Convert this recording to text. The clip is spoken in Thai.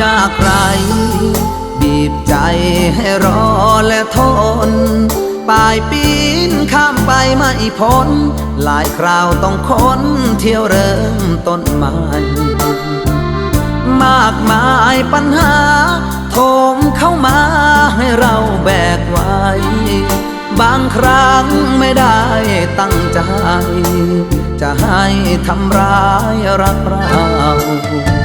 ความยากไรบีบใจให้รอและทนปลายปีนข้ามไปไม่พ้น หลายคราวต้องค้นเที่ยวเริ่มต้นใหม่มากมายปัญหาโถมเข้ามาให้เราแบกไว้ บางครั้งไม่ได้ตั้งใจ จะให้ทำร้ายรักเรา